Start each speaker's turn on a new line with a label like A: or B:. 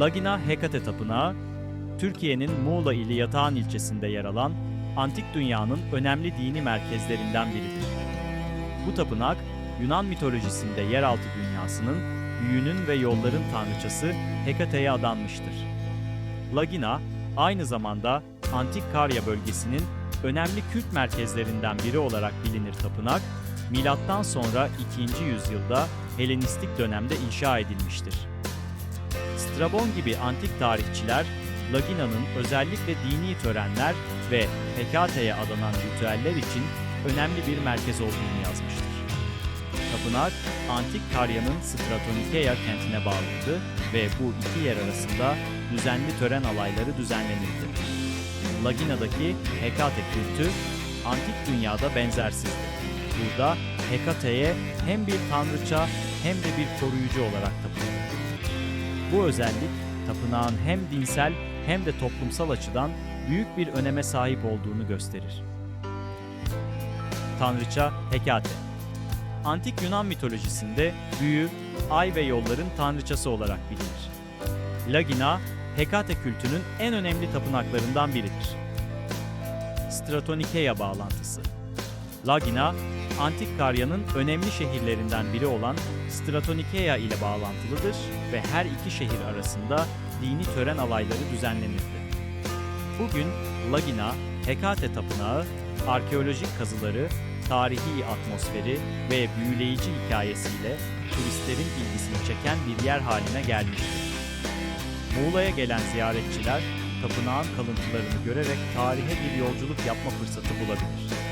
A: Lagina Hekate Tapınağı, Türkiye'nin Muğla ili Yatağan ilçesinde yer alan antik dünyanın önemli dini merkezlerinden biridir. Bu tapınak, Yunan mitolojisinde yeraltı dünyasının büyünün ve yolların tanrıçası Hekate'ye adanmıştır. Lagina, aynı zamanda Antik Karya bölgesinin önemli kült merkezlerinden biri olarak bilinir tapınak, milattan sonra 2. yüzyılda Helenistik dönemde inşa edilmiştir. Strabon gibi antik tarihçiler, Lagina'nın özellikle dini törenler ve Hekate'ye adanan ritüeller için önemli bir merkez olduğunu yazmıştır. Tapınak, Antik Karya'nın Stratonikeia kentine bağlıydı ve bu iki yer arasında düzenli tören alayları düzenlenirdi. Lagina'daki Hekate kültü, antik dünyada benzersizdi. Burada Hekate'ye hem bir tanrıça hem de bir koruyucu olarak tapılır. Bu özellik tapınağın hem dinsel hem de toplumsal açıdan büyük bir öneme sahip olduğunu gösterir. Tanrıça Hekate Antik Yunan mitolojisinde büyü, ay ve yolların tanrıçası olarak bilinir. Lagina, Hekate kültünün en önemli tapınaklarından biridir. Stratonikeia bağlantısı Lagina, Antik Karya'nın önemli şehirlerinden biri olan Stratonikeia ile bağlantılıdır ve her iki şehir arasında dini tören alayları düzenlenirdi. Bugün Lagina, Hekate Tapınağı, arkeolojik kazıları, tarihi atmosferi ve büyüleyici hikayesiyle turistlerin ilgisini çeken bir yer haline gelmiştir. Muğla'ya gelen ziyaretçiler tapınağın kalıntılarını görerek tarihe bir yolculuk yapma fırsatı bulabilir.